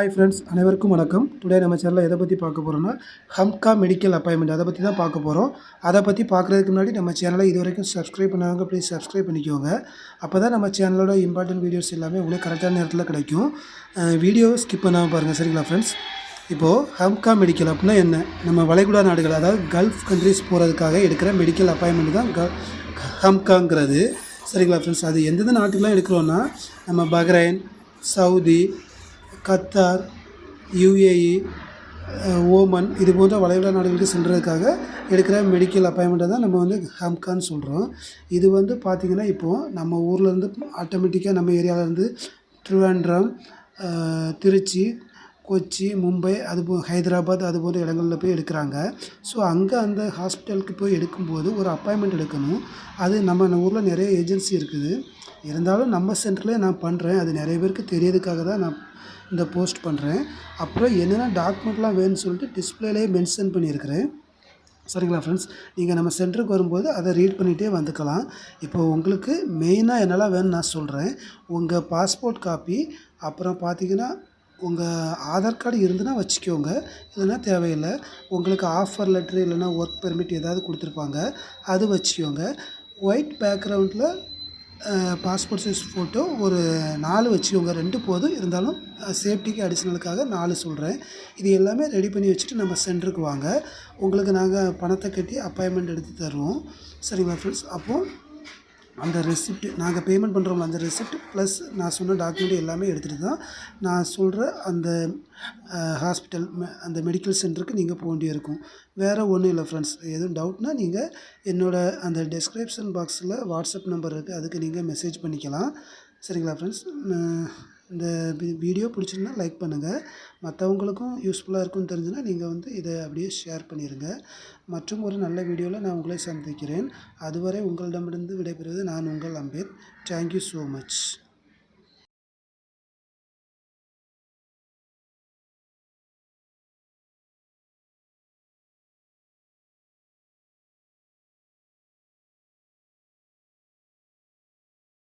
Hi friends அனைவருக்கும் வணக்கம். Today நம்ம சேனலில் எதை பற்றி பார்க்க போகிறோம்னா ஹம்கா மெடிக்கல் அப்பாயின்மெண்ட் அதை பற்றி தான் பார்க்க போகிறோம் அதை பற்றி பார்க்குறதுக்கு முன்னாடி நம்ம சேனலை இது வரைக்கும் சப்ஸ்கிரைப் பண்ணாங்க ப்ளீஸ் சப்ஸ்கிரைப் பண்ணிக்கோங்க. அப்போ தான் நம்ம சேனலோட இம்பார்ட்டன்ட் வீடியோஸ் எல்லாமே உங்களுக்கு கரெக்டான நேரத்தில் கிடைக்கும். வீடியோ ஸ்கிப் பண்ணாமல் பாருங்கள் சரிங்களா ஃப்ரெண்ட்ஸ் இப்போது ஹம்கா மெடிக்கல் அப்படின்னா என்ன? நம்ம வளைகுடா நாடுகள் அதாவது கல்ஃப் கண்ட்ரிஸ் போகிறதுக்காக எடுக்கிற மெடிக்கல் அப்பாயின்மெண்ட் தான் க ஹம்காங்கிறது சரிங்களா ஃப்ரெண்ட்ஸ் அது எந்தெந்த நாட்டுக்கெலாம் எடுக்கிறோன்னா நம்ம Bahrain Saudi Qatar UAE Oman இது போன்ற வளைகுடா நாடுகளுக்கு சென்றதுக்காக எடுக்கிற மெடிக்கல் அப்பாயின்மெண்ட்டை தான் நம்ம வந்து ஹம்கான்னு சொல்கிறோம் இது வந்து பார்த்திங்கன்னா இப்போது நம்ம ஊர்லேருந்து ஆட்டோமேட்டிக்காக நம்ம ஏரியாவிலேருந்து திருவேண்டம் திருச்சி கொச்சி மும்பை அது போ ஹைதராபாத் அது போன்ற இடங்களில் போய் எடுக்கிறாங்க. ஸோ அங்கே அந்த ஹாஸ்பிட்டலுக்கு போய் எடுக்கும்போது ஒரு அப்பாயின்மெண்ட் எடுக்கணும். அது நம்ம ஊரில் நிறைய ஏஜென்சி இருக்குது. இருந்தாலும் நம்ம சென்டர்லேயே நான் பண்ணுறேன் அது நிறைய பேருக்கு தெரியறதுக்காக தான் நான் இந்த போஸ்ட் பண்ணுறேன் அப்புறம் என்னென்ன டாக்குமெண்ட்லாம் வேணும்னு சொல்லிட்டு டிஸ்பிளேலேயே மென்ஷன் பண்ணியிருக்கிறேன். சரிங்களா ஃப்ரெண்ட்ஸ் நீங்கள் நம்ம சென்டருக்கு வரும்போது அதை ரீட் பண்ணிகிட்டே வந்துக்கலாம். இப்போ உங்களுக்கு மெயினாக என்னெல்லாம் வேணும்னு நான் சொல்கிறேன் உங்கள் பாஸ்போர்ட் காப்பி அப்புறம் பார்த்தீங்கன்னா உங்கள் ஆதார் கார்டு இருந்துன்னா வச்சுக்கோங்க. இல்லைன்னா தேவையில்லை. உங்களுக்கு ஆஃபர் லெட்ரு இல்லைன்னா ஒர்க் பெர்மிட் ஏதாவது கொடுத்துருப்பாங்க. அது வச்சுக்கோங்க. ஒயிட் பேக்ரவுண்டில் பாஸ்போர்ட் சைஸ் ஃபோட்டோ ஒரு நாலு வச்சுக்கோங்க. ரெண்டு போதும். இருந்தாலும் சேஃப்டிக்கு அடிஷ்னலுக்காக நாலு சொல்கிறேன் இது எல்லாமே ரெடி பண்ணி வச்சுட்டு நம்ம சென்டருக்கு வாங்க. உங்களுக்கு நாங்கள் பணத்தை கட்டி அப்பாயின்மெண்ட் எடுத்து தருவோம். சரிங்களா ஃப்ரெண்ட்ஸ் அப்போது அந்த ரெசிப்ட் நாங்கள் பேமெண்ட் பண்ணுறோம்ல அந்த ரெசிப்ட் ப்ளஸ் நான் சொன்ன டாக்குமெண்ட் எல்லாமே எடுத்துகிட்டு தான் நான் சொல்கிற அந்த ஹாஸ்பிட்டல் அந்த மெடிக்கல் சென்டருக்கு நீங்கள் போக வேண்டியிருக்கும் வேறு ஒன்றும் இல்லை ஃப்ரெண்ட்ஸ் எதுவும் டவுட்னால் நீங்கள் என்னோடய அந்த டெஸ்கிரிப்ஷன் பாக்ஸில் வாட்ஸ்அப் நம்பர் இருக்குது அதுக்கு நீங்கள் மெசேஜ் பண்ணிக்கலாம். சரிங்களா ஃப்ரெண்ட்ஸ் இந்த வீடியோ பிடிச்சிருந்தா லைக் பண்ணுங்கள் மற்றவங்களுக்கும் யூஸ்ஃபுல்லாக இருக்கும்னு தெரிஞ்சுன்னா நீங்கள் வந்து இதை அப்படியே ஷேர் பண்ணிடுங்க மற்றும் ஒரு நல்ல வீடியோவில் நான் உங்களை சந்திக்கிறேன். அதுவரை உங்களிடமிருந்து விடைபெறுவது நான் உங்கள் அம்பேத். Thank you so much